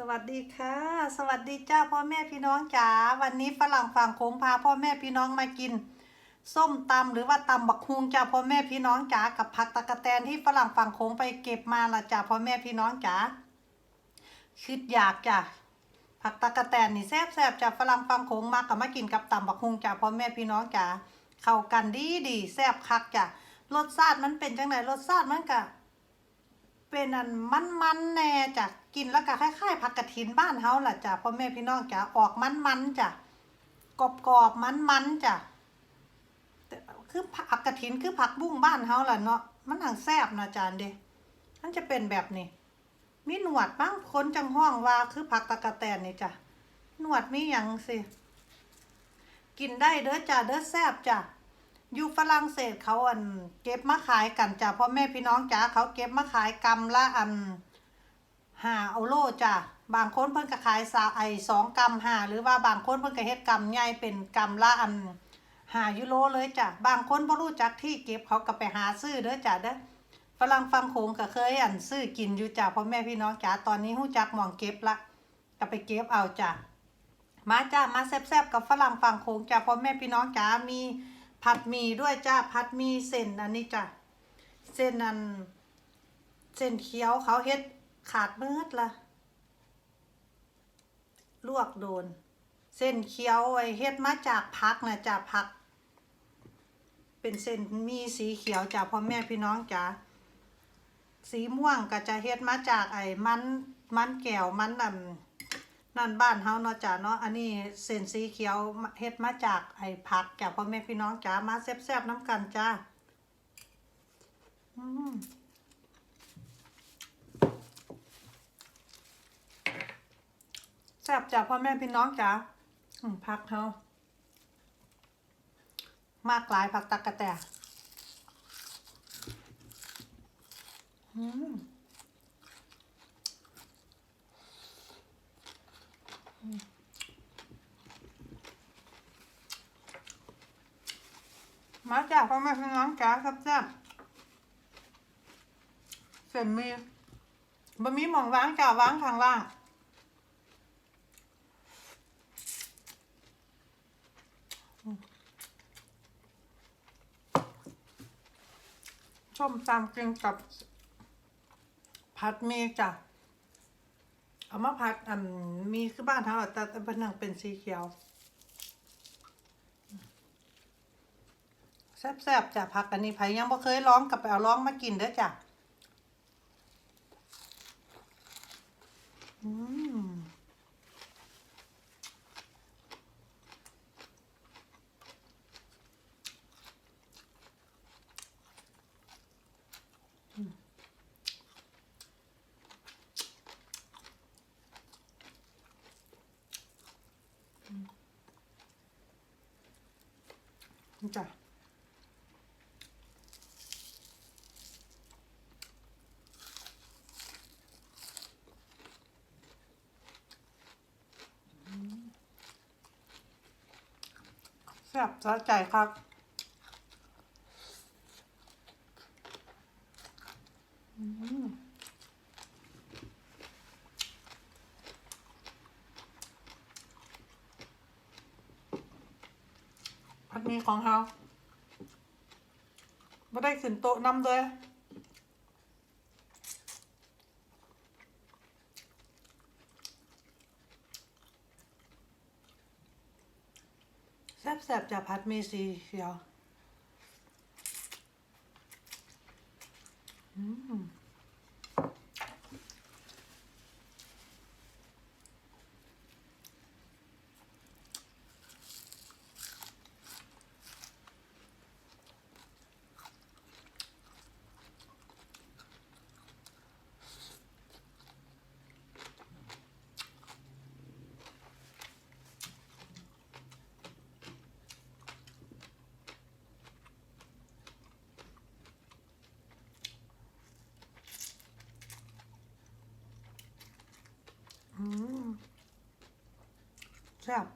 สวัสดีค่ะ สวัสดีจ้าพ่อแม่พี่น้องจ๋าวันนี้ฝรั่งฝั่งโค้งพาพ่อแม่พี่น้องมากิน ส้มตำหรือว่าตำบักฮุงจ้าพ่อแม่พี่น้องจ๋ากับผักตะกะแตนที่ฝรั่งฝั่งโค้งไปเก็บมาละจ้าพ่อแม่พี่น้องจ๋าคิดอยากจ้ะผักตะกะแตนนี่แซ่บแซ่บจ้าฝรั่งฝั่งโค้งมากับมากินกับตำบักฮุงจ้าพ่อแม่พี่น้องจ๋าเข้ากันดีดีแซ่บคักจ้ะรสชาติมันเป็นจังไงรสชาติมันกะเป็นอันมันมันๆแน่จ้ะกินแล้วก็คล้ายๆผักกระถินบ้านเฮาล่ะจ้ะพ่อแม่พี่น้องจ้ะออกมันมันๆจ้ะกรอบกรอบมันมันๆจ้ะแต่คือผักกระถินคือผักบุ้งบ้านเฮาล่ะเนาะมันหังแซ่บนะจานเด้มันจะเป็นแบบนี้ มีหนวดบ้างคนจังห้องว่าคือผักตะกะแตนนี่จ้ะหนวดมีหยังสิกินได้เด้อจ้ะเด้อแซ่บจ้ะอยู่ฝรั่งเศสเขาอัน เก็บมาขายกันจ้ะพ่อแม่พี่น้องจ้าเขาเก็บมาขายกำละอัน หาเอาโลจ้ะบางคนเพิ่นก็ขายสาไอสองกำหาหรือว่าบางคนเพิ่นก็เฮ็ดกำใหญ่เป็นกำละอันหายูโรเลยจ้ะบางคนบ่รู้จักที่เก็บเขาก็ไปหาซื้อเด้อจ้ะเด้อฝรั่งฟังโขงก็เคยอันซื้อกินอยู่จ้ะพ่อแม่พี่น้องจ้าตอนนี้ฮู้จักหม่องเก็บละก็ไปเก็บเอาจ้ะมาจ้ามาแซ่บๆกับฝรั่งฟังโขงจ้ะพ่อแม่พี่น้องจ้ามีผัดหมี่ด้วยจ้าผัดหมี่เส้นอันนี้จ้ะเส้นอันเส้นเขียวเขาเฮ็ด ขาดมืดละลวกโดน เส้นเขียวไอ้เฮ็ดมาจากผักนะจ้ะผัก เป็นเส้นมีสีเขียวจ้ะพ่อแม่พี่น้องจ้ะสีม่วงก็จะเฮ็ดมาจากไอ้มันมันแก้วมันนั่นนั่นบ้านเฮาเนาะจ้ะเนาะอันนี้เส้นสีเขียวเฮ็ดมาจากไอ้ผักจ้ะพ่อแม่พี่น้องจ้ามาแซ่บๆน้ำกันจ้าอืม ซ่บจ้ะพ่อแม่พี่น้องจ้าอืมผักเฮามากหลายผักตะกกะแตอืมมาจากพ่อแม่พี่น้องจ๋าครับจ้าเส้นมีบะหมี่หม่องว้างจ้าว้างข้างล่าง ส้มตำกินกับ ผัดหมีจ้ะ เอามาผัดอ่ำมีคือบ้านเท่าแต่แต่เป็นหนังเป็นสีเขียว แซ่บๆจ้ะผักอันนี้ไผยังบ่เคยร้องกลับไปเอาร้องมากินเด้อจ้ะ อืม จ้ะแซ่บสะใจครับอืมผัดหมี ของเขาไม่ได้ขึ้นโต๊ะนำเลยแซ่บๆจะผัดมีสีเดียว ช่บ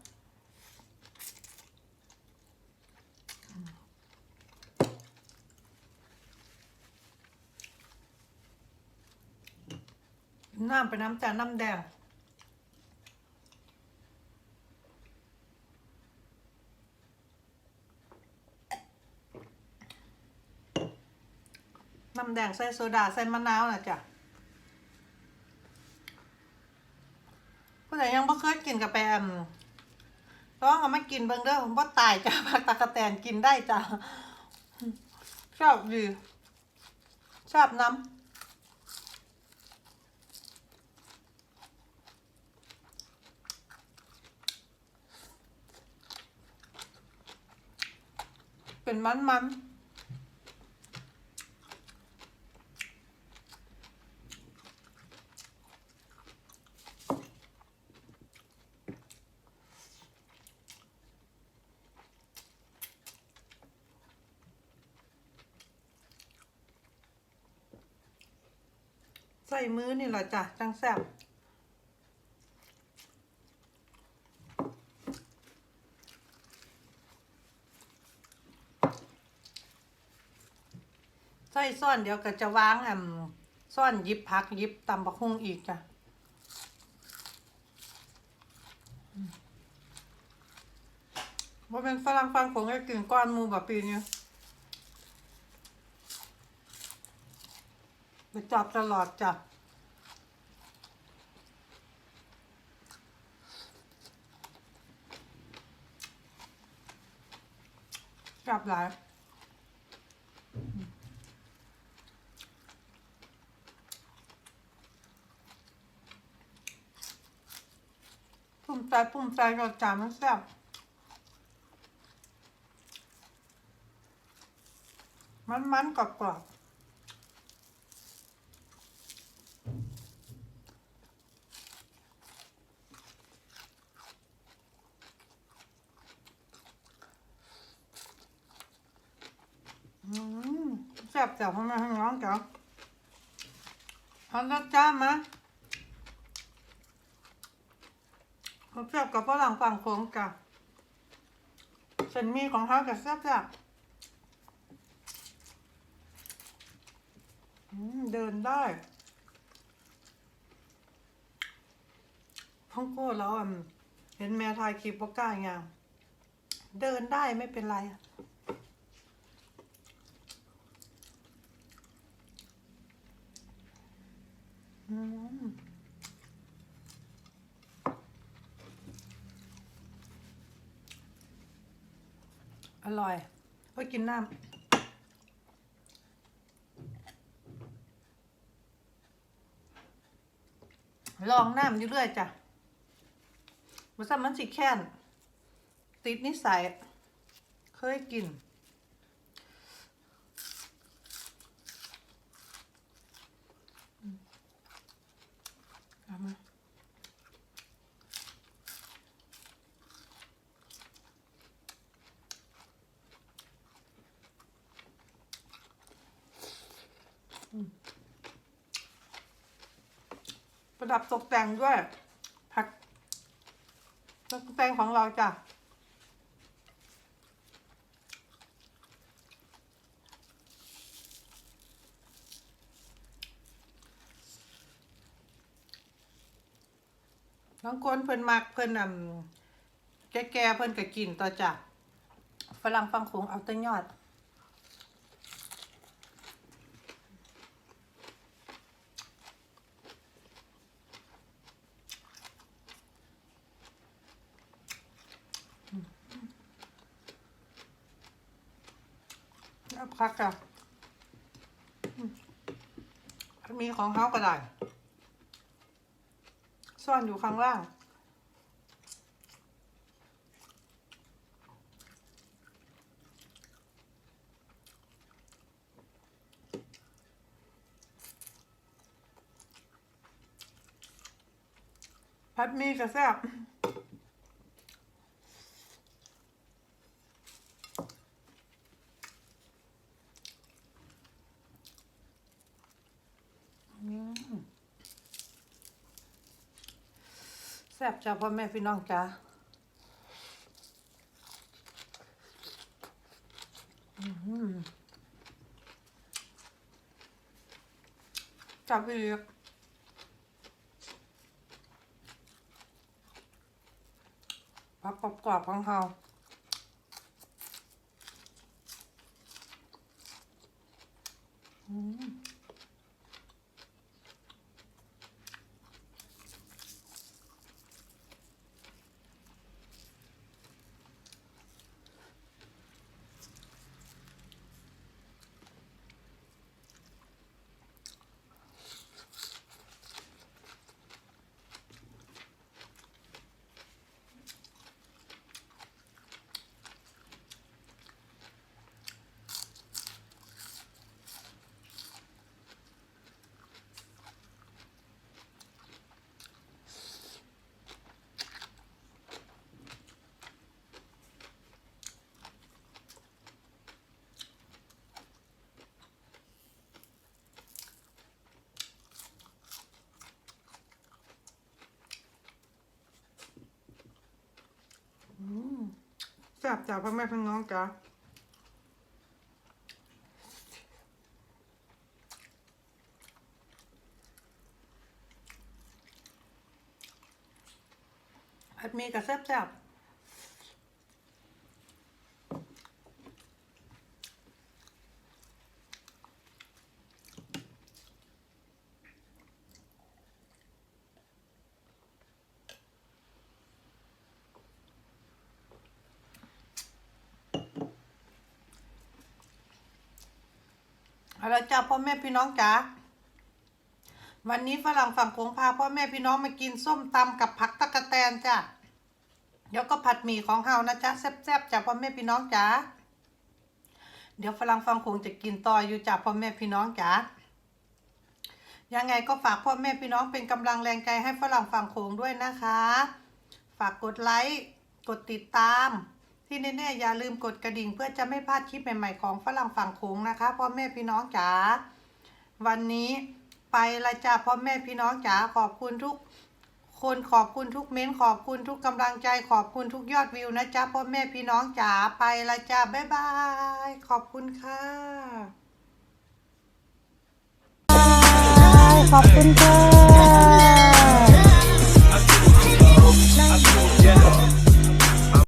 น้ำเป็นน้ำจานน้ำแดงน้ำแดงใส่โซดาใส่มะนาวนะจ๊ะผู้ใหญ่ยังไม่เคยกินกาแฟ ร้องเอามากินเบิ่งเด้อผมบ่ตายจ้าผักตะกะแตนกินได้จ้าชอบดีชอบน้ำเป็นมันมัน มือนี่แหละจ้ะจังแซ่บใส่ซ่อนเดี๋ยวก็จะวางแอมซ่อนยิบผักยิบตำบักฮุ่งอีกจ้ะว่าเป็นฝรั่งฟังผมให้กินก้อนมูแบบปีนี้ ไปจับตลอดจ้ะจับหลายภูมิใจภูมิใจเราจามันแซ่บมันมันกรอบกรอบๆอืมแซ่บแต่พ่อแม่พี่น้องจ้ะทานรสจ้ามา เขาแซ่บกับฝรั่งฝั่งโค้งจ้ะเส้นมีของเขากับแซ่บจ้ะอืมเดินได้พ่องโก้แล้วอะเห็นแม่ทายคลิปว่ากล้าไงเดินได้ไม่เป็นไรอะอืมอ ร่อยก็กินน้ำลองน้ำอยู่เรื่อยจ้ะมันซ้ำมันสิแค้นติดนิสัยเคยกิน เอามาอืม ประดับตกแต่งด้วย ผักตกแต่งของเราจ้ะบางคนเพิ่นมักเพิ่นนำแก่ๆเพิ่นก็กินต่อจ้ะฝรั่งฟังโขงเอาแต่ยอด พักจ้ะมีของเขาก็ได้ ซ่อนอยู่ข้างล่าง พัดมีกระแซบอืมแซ่บจ้าพ่อแม่พี่น้องจ้าอืมจับอีกพักกรอบๆของเขาอืม บจ้าพ่อแม่พี่น้องจ้าผัดมีกับแซ่บๆ เอาละจ้าพ่อแม่พี่น้องจ๋าวันนี้ฝรั่งฝั่งโขงพาพ่อแม่พี่น้องมากินส้มตำกับผักตะกะแตนจ้าเดี๋ยวก็ผัดหมี่ของเฮานะจ๊ะแซ่บๆจ้าพ่อแม่พี่น้องจ๋าเดี๋ยวฝรั่งฝั่งโขงจะกินต่ออยู่จ้าพ่อแม่พี่น้องจ๋ายังไงก็ฝากพ่อแม่พี่น้องเป็นกำลังแรงใจให้ฝรั่งฝั่งโขงด้วยนะคะ ฝากกดไลค์กดติดตาม ที่แน่ๆอย่าลืมกดกระดิ่ง เพื่อจะไม่พลาดคลิปใหม่ ๆ ของฝรั่งฝั่งโขงนะคะพ่อแม่พี่น้องจ๋าวันนี้ไปละจ้าพ่อแม่พี่น้องจ๋าขอบคุณทุกคนขอบคุณทุกเม้นขอบคุณทุกกำลังใจ ขอบคุณทุกยอดวิวนะจ๊ะพ่อแม่พี่น้องจ๋าไปละจ้าบ๊ายบาย ขอบคุณค่ะ ขอบคุณค่ะ